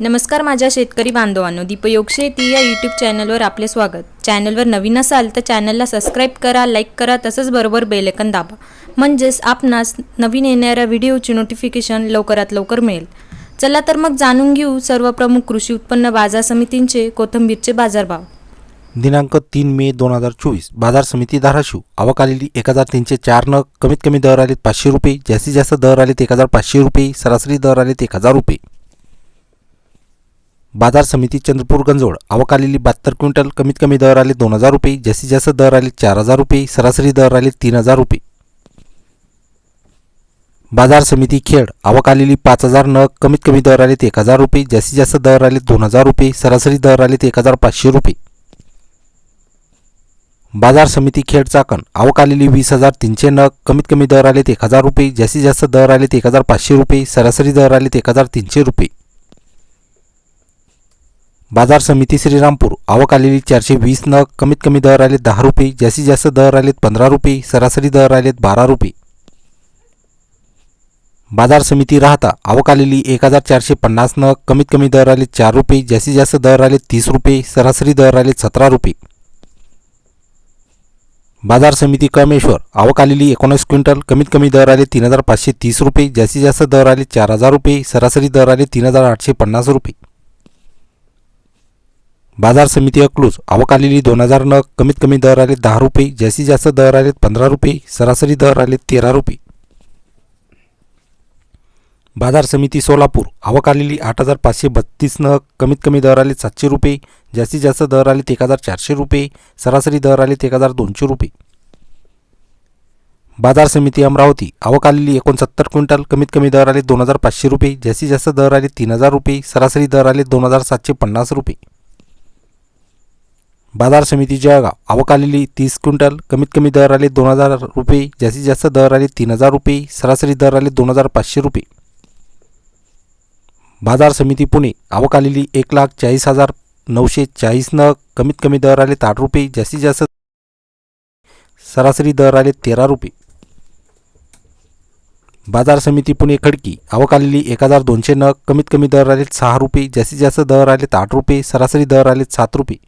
नमस्कार माझ्या शेतकरी बांधवांनो दीपयोग शेती या यूट्यूब चॅनलवर आपले स्वागत. चॅनलवर नवीन असाल तर चॅनलला सबस्क्राईब करा लाईक करा तसंच बरोबर बेलेकन दाबा. म्हणजेच आपणास नवीन येणाऱ्या व्हिडिओची नोटिफिकेशन लवकरात लवकर मिळेल. चला तर मग जाणून घेऊ सर्व प्रमुख कृषी उत्पन्न बाजार समितींचे कोथंबीरचे बाजारभाव. दिनांक तीन मे दोन हजार चोवीस बाजार समिती धाराशिव. आवक आलेली एक हजार तीनशे चार न कमीत कमी दर आलेत पाचशे रुपये जास्तीत जास्त दर आलेत एक हजार पाचशे रुपये सरासरी दर आलेत एक हजार रुपये. बाजार समिती चंद्रपूर गंजोड आवक आलेली बहात्तर क्विंटल कमीत कमी दर आले दोन हजार रुपये जास्तीत जास्त दर आले चार हजार रुपये सरासरी दर आले तीन हजार रुपये. बाजार समिती खेड आवक आलेली पाच हजार नग कमीत कमी दर आलेत एक हजार रुपये जास्तीत जास्त दर आले दोन हजार रुपये सरासरी दर आलेत एक हजार पाचशे रुपये. बाजार समिती खेड चाकण आवक आलेली वीस हजार तीनशे नग कमीत कमी दर आलेत एक हजार रुपये जास्तीत जास्त दर आलेत एक हजार पाचशे रुपये सरासरी दर आलेत एक हजार तीनशे रुपये. बाजार समिती श्रीरामपूर. आवक आलेली चारशे वीस नग कमीत कमी दर आलेत दहा रुपये जास्तीत जास्त दर आलेत पंधरा रुपये सरासरी दर आलेत बारा रुपये. बाजार समिती राहता आवक आलेली एक हजार चारशे पन्नास नग कमीत कमी दर आले चार रुपये जास्तीत जास्त दर आले तीस रुपये सरासरी दर आले सतरा रुपये. बाजार समिती कमेश्वर आवक आलेली एकोणीस क्विंटल कमीत कमी दर आले तीन हजार पाचशे तीस रुपये जास्तीत जास्त दर आले चार हजार रुपये सरासरी दर आले तीन हजार आठशे पन्नास रुपये. बाजार समिती अकलूज. आवक आलेली दोन हजार नग कमीत कमी दर आले दहा रुपये जास्तीत जास्त दर आले पंधरा रुपये सरासरी दर आले तेरा रुपये. बाजार समिती सोलापूर. आवक आलेली आठ हजार पाचशे बत्तीस नग कमीत कमी दर आले सातशे रुपये जास्तीत जास्त दर आले एक हजार चारशे रुपये सरासरी दर आले एक हजार दोनशे रुपये. बाजार समिती अमरावती. आवक आलेली एकोणसत्तर क्विंटल कमीत कमी दर आले दोन हजार पाचशे रुपये जास्तीत जास्त दर आले तीन हजार रुपये सरासरी दर आले दोन हजार सातशे पन्नास रुपये. बाजार समिती जळगाव आवक आलेली तीस क्विंटल कमीत कमी दर आले दोन हजार रुपये जास्तीत जास्त दर आले तीन हजार रुपये सरासरी दर आले दोन हजार पाचशे रुपये. बाजार समिती पुणे आवक आलेली एक लाख चाळीस हजार नऊशे चाळीस नग कमीत कमी दर आले आठ रुपये जास्तीत जास्त सरासरी दर आले तेरा रुपये. बाजार समिती पुणे खडकी आवक आलेली एक हजार दोनशे नग कमीत कमी दर आले सहा रुपये जास्तीत जास्त दर आले आठ रुपये सरासरी दर आले सात रुपये.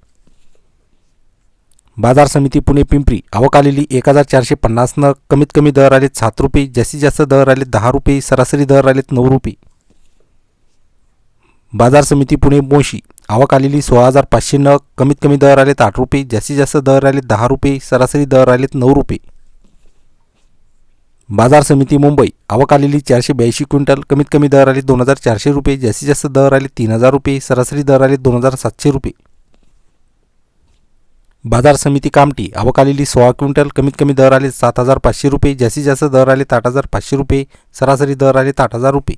बाजार समिती पुणे पिंपरी. आवक आलेली एक हजार चारशे पन्नास नग कमीत कमी दर आले सात रुपये जास्तीत जास्त दर आले दहा रुपये सरासरी दर आलेत नऊ रुपये. बाजार समिती पुणे मोशी. आवक आलेली सोळा हजार पाचशे नग कमीत कमी दर आलेत आठ रुपये जास्तीत जास्त दर आलेत दहा रुपये सरासरी दर आलेत नऊ रुपये. बाजार समिती मुंबई. आवक आलेली चारशे ब्याऐंशी क्विंटल कमीत कमी दर आले दोन हजार चारशे रुपये जास्तीत जास्त दर आले तीन हजार रुपये सरासरी दर आले दोन हजार सातशे रुपये. बाजार समिती कामटी आवक आलेली सोळा क्विंटल कमीत कमी दर आले सात हजार पाचशे रुपये. जास्तीत जास्त दर आले आठ हजार पाचशे रुपये. सरासरी दर आले आठ हजार रुपये.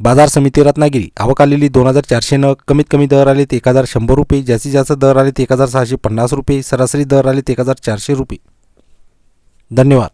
बाजार समिती रत्नागिरी. आवक आलेली दोन हजार चारशे नग. कमीत कमी दर आले एक हजार शंभर रुपये. जास्तीत जास्त दर आले एक हजार सहाशे पन्नास रुपये. सरासरी दर आले एक हजार चारशे रुपये. धन्यवाद.